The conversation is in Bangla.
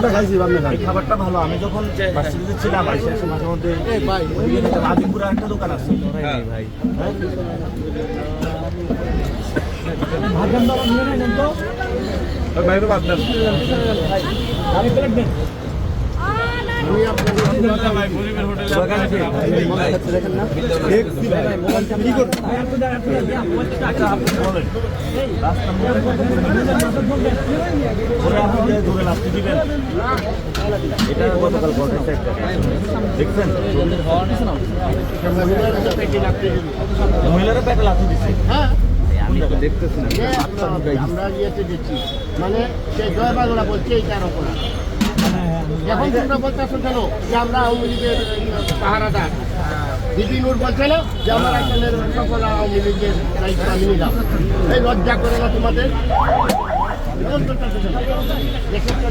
খাবারটা খাইছি এই খাবারটা ভালো আমি যখন বাসিতে ছিলাম এসে মাঝে মধ্যে। আজিমপুরে একটা দোকান আছে হ্যাঁ। ভাই বাইরে ধরে লাফতে দিবেন? এটা গতকাল ঘটেছে একটা দেখছেন? মহিলারা পেটে লাফতে দিচ্ছে হ্যাঁ। আমরা ইয়েতে দিচ্ছি মানে সেই জয় বাংলা বলছে এইটার অপরাধ এখন তোমরা বলতেছো কেন যে আমরা আওয়ামী লীগের পাহারাদার? দিদি নূর বলছিল যে আমার এখানের সকল আওয়ামী লীগের দায়িত্ব আমি নিলাম। এই লজ্জা করে না তোমাদের? Deixa eu te